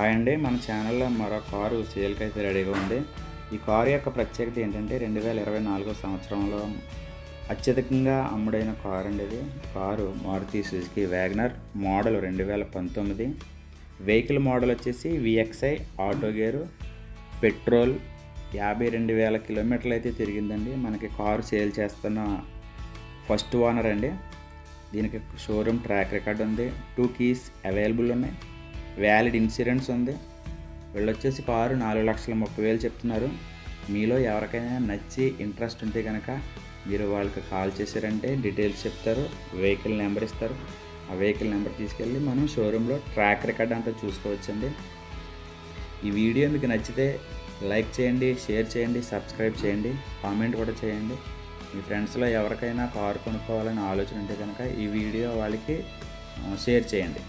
Hi అండి మన ఛానల్లో మరో కారు సేల్కి అయితే రెడీగా ఉంది. ఈ కారు యొక్క ప్రత్యేకత ఏంటంటే రెండు వేల ఇరవై నాలుగో సంవత్సరంలో అత్యధికంగా అమ్ముడైన కారు అండి ఇది. Car Maruti Suzuki WagonR model రెండు వేల పంతొమ్మిది. వెహికల్ మోడల్ వచ్చేసి విఎక్స్ఐ ఆటో గేరు. పెట్రోల్ యాభై రెండు వేల కిలోమీటర్లు అయితే తిరిగిందండి. మనకి కారు సేల్ చేస్తున్న ఫస్ట్ ఓనర్ అండి. దీనికి షోరూమ్ ట్రాక్ రికార్డ్ ఉంది. టూ కీస్ అవైలబుల్ ఉన్నాయి. వ్యాలిడ్ ఇన్సూరెన్స్ ఉంది. వీళ్ళు వచ్చేసి కారు నాలుగు లక్షల ముప్పై వేలు చెప్తున్నారు. మీలో ఎవరికైనా నచ్చి ఇంట్రెస్ట్ ఉంటే కనుక మీరు వాళ్ళకి కాల్ చేశారంటే డీటెయిల్స్ చెప్తారు వెహికల్ నెంబర్ ఇస్తారు. ఆ వెహికల్ నెంబర్ తీసుకెళ్ళి మనం షోరూంలో ట్రాక్ రికార్డ్ అంతా చూసుకోవచ్చండి. ఈ వీడియో మీకు నచ్చితే లైక్ చేయండి షేర్ చేయండి సబ్స్క్రైబ్ చేయండి కామెంట్ కూడా చేయండి. మీ ఫ్రెండ్స్లో ఎవరికైనా కారు కొనుక్కోవాలని ఆలోచన ఉంటే కనుక ఈ వీడియో వాళ్ళకి షేర్ చేయండి.